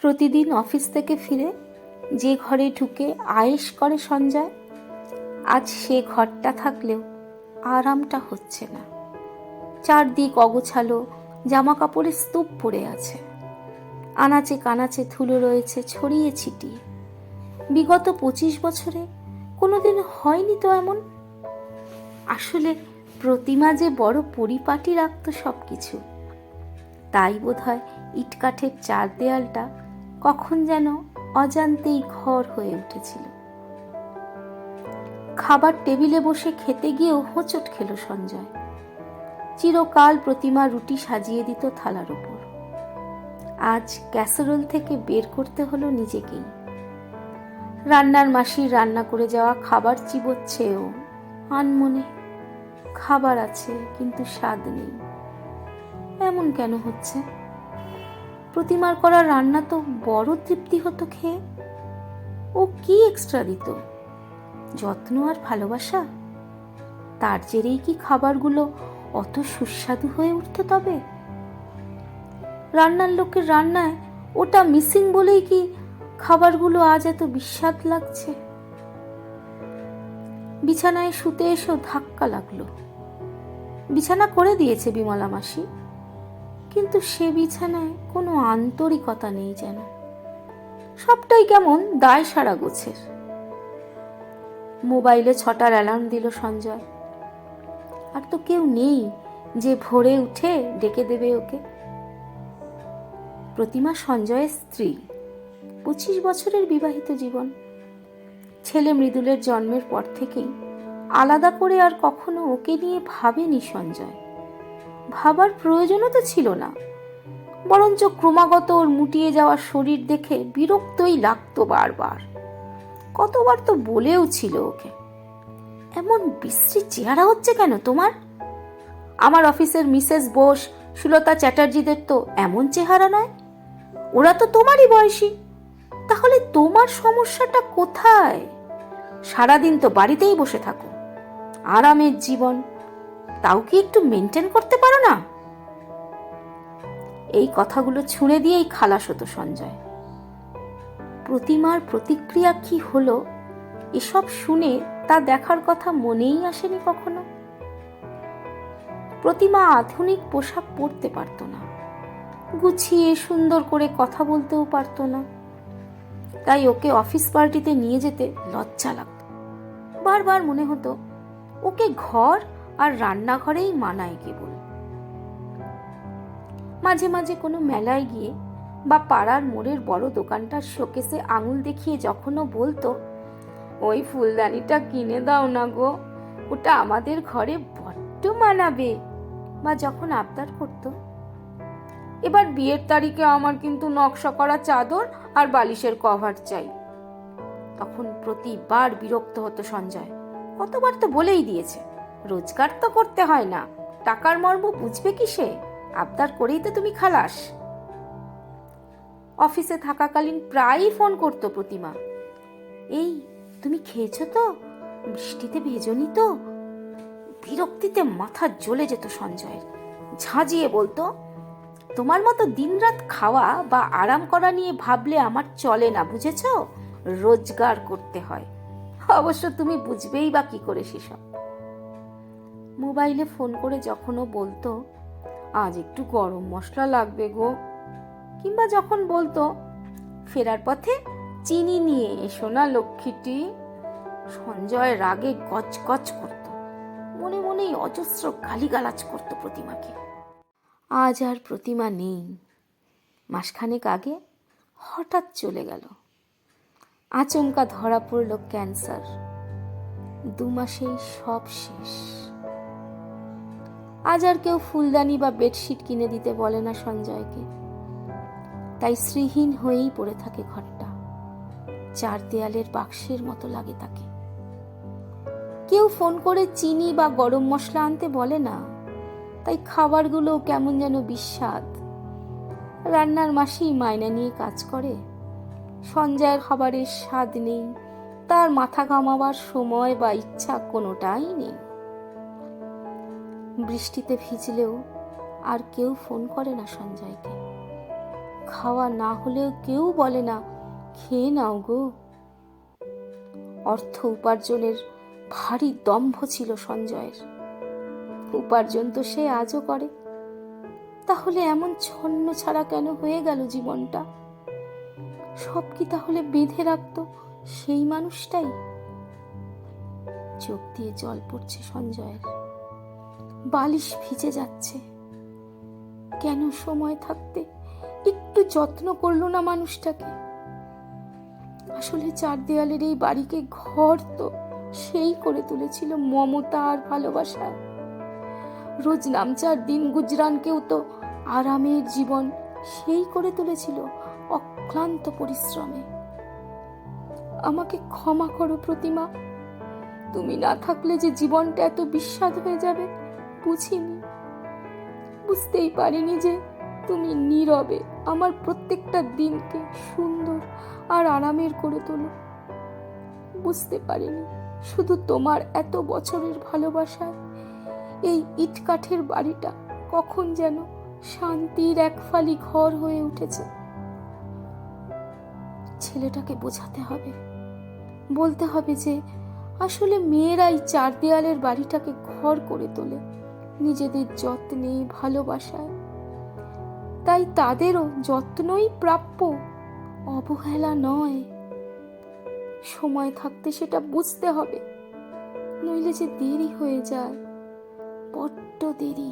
প্রতিদিন অফিস থেকে ফিরে যে ঘরে ঢুকে আয়েশ করে সঞ্জয়, আজ সে ঘরটা থাকলেও আরামটা হচ্ছে না। চারদিক অগোছালো জামা কাপড়ের স্তূপ পড়ে আছে। আনাচে কানাচে ধুলো রয়েছে ছড়িয়ে ছিটিয়ে। বিগত পঁচিশ বছরে কোনোদিন হয়নি তো এমন? আসলে প্রতিমা যে বড় পরিপাটি রাখত সব কিছু তাই বোধহয় ইটকাঠের চার দেয়ালটা কখন যেন অজান্তেই ঘর হয়ে উঠেছিল। খাবার টেবিলে বসে খেতে গিয়েও হোঁচট খেল সঞ্জয়। চিরকাল প্রতিমা রুটি সাজিয়ে দিত থালার ওপর আজ ক্যাসারোল থেকে বের করতে হলো নিজেকেই। রান্নার মাসির রান্না করে যাওয়া খাবার চিবোচ্ছে ও। আনমনে খাবার আছে, কিন্তু স্বাদ নেই। এমন কেন হচ্ছে? প্রতিমার করা রান্না তো বড় তৃপ্তি হতো খেয়ে। ও কি এক্সট্রা দিত? যত্ন আর ভালোবাসা? তার জেরেই কি খাবারগুলো অত সুস্বাদু হয়ে উঠত তবে? রান্নার লোকের রান্নায় ওটা মিসিং বলেই কি খাবারগুলো আজ এত বিস্বাদ লাগছে? বিছানায় শুতে এসেও ধাক্কা লাগল। বিছানা করে দিয়েছে বিমলা মাসি। কিন্তু সে বিছানায় কোনো আন্তরিকতা নেই যেন। সবটাই কেমন দায় সারা গোছের। মোবাইলে ছটার অ্যালার্ম দিল সঞ্জয়। আর তো কেউ নেই যে ভোরে উঠে ডেকে দেবে ওকে। প্রতিমা সঞ্জয়ের স্ত্রী, পঁচিশ বছরের বিবাহিত জীবন। ছেলে মৃদুলের জন্মের পর থেকেই আলাদা করে আর কখনো ওকে নিয়ে ভাবেনি সঞ্জয়। ভাবার প্রয়োজনও তো ছিল না। বরঞ্চ ক্রমাগত ওর মুটিয়ে যাওয়া শরীর দেখে বিরক্তই লাগতো বারবার। কতবার তো বলেও ছিল ওকে। এমন বিশ্রী চেহারা হচ্ছে কেন তোমার? আমার অফিসের মিসেস বোস, সুলতা চ্যাটার্জিদের তো এমন চেহারা নয়। ওরা তো তোমারই বয়সী। তাহলে তোমার সমস্যাটা কোথায়? সারাদিন তো বাড়িতেই বসে থাকো। আরামের জীবন তাও কি একটু মেনটেন করতে পারো না? এই কথাগুলো ছুঁড়ে দিয়েই খালাস হতো সঞ্জয়। প্রতিমার প্রতিক্রিয়া কি হলো, এসব শুনে তা দেখার কথা মনেই আসেনি কখনো। প্রতিমা আধুনিক পোশাক পরতে পারতো না। গুছিয়ে সুন্দর করে কথা বলতেও পারতো না। তাই ওকে অফিস পার্টিতে নিয়ে যেতে লজ্জা লাগতো। বারবার মনে হতো, ওকে ঘর আর রান্নাঘরেই মানায় কেবল। মাঝে মাঝে কোনো মেলায় গিয়ে বা পাড়ার মোড়ের বড় দোকানটার শোকেসে আঙুল দেখিয়ে যখনও বলতো, ওই ফুলদানিটা কিনে দাও না গো, ওটা আমাদের ঘরে বড্ড মানাবে। বা যখন আবদার করত, এবার বিয়ের তারিখে আমার কিন্তু নকশা করা চাদর আর বালিশের কভার চাই। তখন প্রতিবার বিরক্ত হতো সঞ্জয়। কতবার তো বলেই দিয়েছে। রোজগার তো করতে হয় না। টাকার মর্ম বুঝবে কি সে আবদার করেই তো তুমি খালাস। অফিসে থাকাকালীন প্রায়ই ফোন করতো প্রতিমা। এই, তুমি খেয়েছো তো? বৃষ্টিতে ভেজনি তো? বিরক্তিতে মাথা জ্বলে যেত সঞ্জয়ের। ঝাঁঝিয়ে বলতো, তোমার মতো দিনরাত খাওয়া বা আরাম করা নিয়ে ভাবলে আমার চলে না, বুঝেছ? রোজগার করতে হয়। অবশ্য তুমি বুঝবেই বা কি করে সেসব। মোবাইলে ফোন করে যখনও বলতো, আজ একটু গরম মশলা লাগবে গো। কিংবা যখন বলতো, ফেরার পথে চিনি নিয়ে এসো না লক্ষ্মীটি। সঞ্জয় রাগে গজ করত, মনে মনেই অজস্র গালিগালাজ করত প্রতিমাকে। আজ আর প্রতিমা নেই। মাসখানেক আগে হঠাৎ চলে গেল। আচমকা ধরা পড়ল ক্যান্সার। দু মাসেই সব শেষ। আজ আর কেউ ফুলদানি বা বেডশিট কিনে দিতে বলে না সঞ্জয়কে। তাই শ্রীহীন হয়েই পড়ে থাকে ঘরটা। চার দেয়ালের বাক্সের মতো লাগে তাকে। কেউ ফোন করে চিনি বা গরম মশলা আনতে বলে না। তাই খাবারগুলো কেমন যেন বিস্বাদ। রান্নার মাসি মায়না নিয়ে কাজ করে। সঞ্জয়ের খাবারের স্বাদ নেই। তার মাথা ঘামাবার সময় বা ইচ্ছা কোনোটাই নেই। বৃষ্টিতে ভিজলেও আর কেউ ফোন করে না সঞ্জয়কে। খাওয়া না হলেও কেউ বলে না, খেয়ে নাও গো। অর্থ উপার্জনের ভারী দম্ভ ছিল সঞ্জয়ের। উপার্জন তো সে আজও করে। তাহলে এমন ছন্ন ছাড়া কেন হয়ে গেল জীবনটা? সব কি তাহলে বেঁধে রাখতো সেই মানুষটাই? চোখ দিয়ে জল পড়ছে সঞ্জয়ের। বালিশ ভিজে যাচ্ছে। কেন সময় থাকতে একটু যত্ন করল না মানুষটাকে? আসলে চার দেয়ালের এই বাড়িকে ঘর তো সেই করে তুলেছিল মমতা আর ভালোবাসায় রোজ নামচার দিন গুজরানকেও তো আরামের জীবন সেই করে তুলেছিল অক্লান্ত পরিশ্রমে। আমাকে ক্ষমা করো প্রতিমা। তুমি না থাকলে যে জীবনটা এত বিস্বাদ হয়ে যাবে বুঝিনি। বুঝতেই পারিনি যে তুমি নীরবে আমার প্রত্যেকটা দিনকে সুন্দর আর আরামের করে তোলো। বুঝতে পারিনি শুধু তোমার এত বছরের ভালোবাসায় এই ইট কাঠের বাড়িটা কখন যেন শান্তির এক ফালি ঘর হয়ে উঠেছে। ছেলেটাকে বোঝাতে হবে। বলতে হবে যে আসলে মেয়েরাই চার দেয়ালের বাড়িটাকে ঘর করে তোলে। নিজেদের যত্নে, ভালোবাসায়। তাই তাদেরও যত্নই প্রাপ্য অবহেলা নয়। সময় থাকতে সেটা বুঝতে হবে, নইলে যে দেরি হয়ে যায়, বড্ড দেরি।